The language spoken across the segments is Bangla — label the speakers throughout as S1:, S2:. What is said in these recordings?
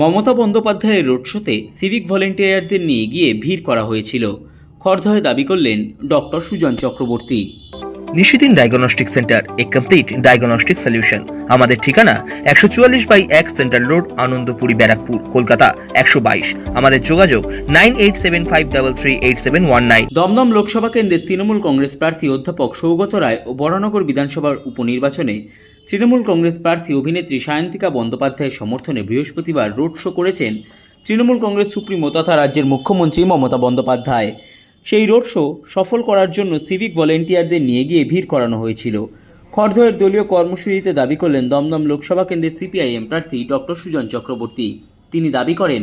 S1: মমতা বন্দ্যোপাধ্যায়ের রোড শোতে সিভিক ভলেন্টিয়ারদের নিয়ে গিয়ে ভিড় করা হয়েছিল। খড়দহে দাবি করলেন doctor Sujan Chakraborty.
S2: Nishidin diagnostic centre এ কমপ্লিট ডায়াগনস্টিক সলিউশন আমাদের ঠিকানা একশো চুয়াল্লিশ বাই এক সেন্ট্রাল রোড আনন্দপুরি ব্যারাকপুর কলকাতা একশো বাইশ। আমাদের যোগাযোগ nine eight seven five double three eight seven one nine.
S1: Dumdum Lok Sabha কেন্দ্রের তৃণমূল কংগ্রেস প্রার্থী অধ্যাপক সৌগত রায় ও বরানগর বিধানসভার উপনির্বাচনে তৃণমূল কংগ্রেস প্রার্থী অভিনেত্রী সায়ন্তিকা বন্দ্যোপাধ্যায়ের সমর্থনে বৃহস্পতিবার রোড শো করেছেন তৃণমূল কংগ্রেস সুপ্রিমো তথা রাজ্যের মুখ্যমন্ত্রী মমতা বন্দ্যোপাধ্যায়। সেই রোড শো সফল করার জন্য সিভিক ভলেন্টিয়ারদের নিয়ে গিয়ে ভিড় করানো হয়েছিল। খড়দহের দলীয় কর্মসূচিতে দাবি করলেন দমদম লোকসভা কেন্দ্রের সিপিআইএম প্রার্থী ডক্টর সুজন চক্রবর্তী। তিনি দাবি করেন,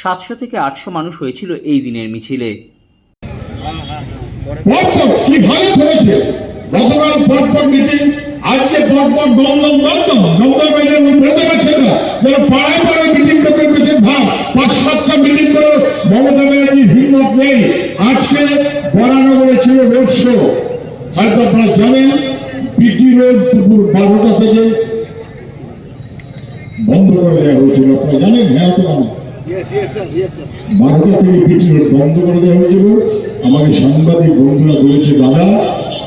S1: সাতশো থেকে আটশো মানুষ হয়েছিল এই দিনের মিছিলে।
S3: গতকাল মিটিং আজকে পরপর দমদম দমদম দমদম মিটিং বেরোতে পারছেন না। যেন পাড়ায় পাড়ায় মিটিং করতে পেরেছেন ভাব পাঁচ সাতটা মিটিং করে মমতা ব্যানার্জি হিম্মত নেই। আজকে বরানগরে ছিল রোড শো হয়তো আপনারা জানেন পিটি রোড দুপুর বারোটা থেকে বন্ধ করে দেওয়া হয়েছিল। আপনারা জানেন হ্যাঁ তো জানেন? বারোটা থেকে পিটি রোড বন্ধ করে দেওয়া হয়েছিল। আমাকে সাংবাদিক বন্ধুরা বলেছে দাদা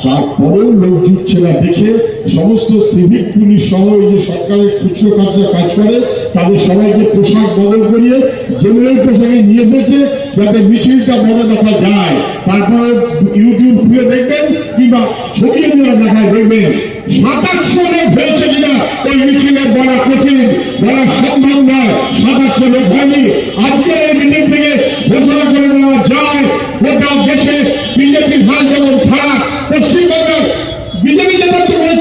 S3: তারপরেও লোক জুটছে না দেখে সমস্ত সিভিক পুলিশ সহ এই যে সরকারের খুচরো কাজে কাজ করে, তাদের সবাইকে পোশাক বদল করিয়ে জেনারেল পোশাকে নিয়ে এসেছে যাতে মিছিলটা বড় দেখা যায়। তারপরে ইউটিউব খুলে দেখবেন কিংবা ছবি দেখায় দেখবেন সাত আটশো লোক হয়েছে কিনা ওই মিছিলে বলা কঠিন, বলা সম্ভব নয় সাত আটশো লোক হয়নি। আজকে এই মিটিং থেকে ঘোষণা করে দেওয়া যায়, গোটা দেশে বিজেপি হাল যেমন পশ্চিমবঙ্গের বিজেপি নেতার তো কোনো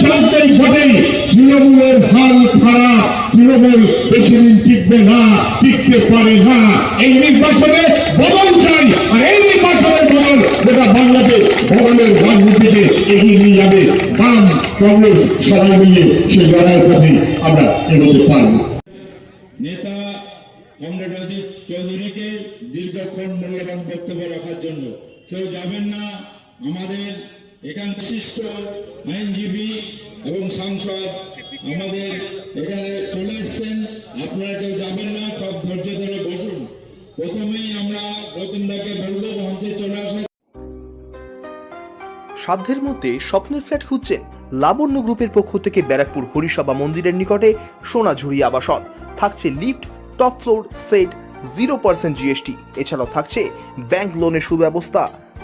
S3: বেশি টিকবে না, টিকতে পারে না। এই নির্বাচনে বদল চাই, আর এই নির্বাচনের বদল যেটা রাজনীতিকে এগিয়ে নিয়ে যাবে। বাম, কংগ্রেস, সবাই মিলিয়ে সেই লড়াইয়ের পথে আমরা
S4: নেতা কমরেড রাখার জন্য। কেউ যাবেন না আমাদের এখান বিশিষ্ট আইনজীবী এবং সাংসদ আমাদের এখানে চলে এসছেন। আপনারা কেউ যাবেন না, সব ধৈর্য ধরে বসুন। প্রথমেই আমরা গৌতমদাকে বলব, মঞ্চে চলে আসা
S2: সাধ্যের মধ্যে স্বপ্নের ফ্ল্যাট খুঁজছেন লাবণ্য গ্রুপের পক্ষ থেকে ব্যারাকপুর হরিসভা মন্দিরের নিকটে সোনাঝুরি আবাসন। থাকছে lift, top floor, set, zero percent GST. এছাড়াও থাকছে ব্যাংক লোনের সুব্যবস্থা।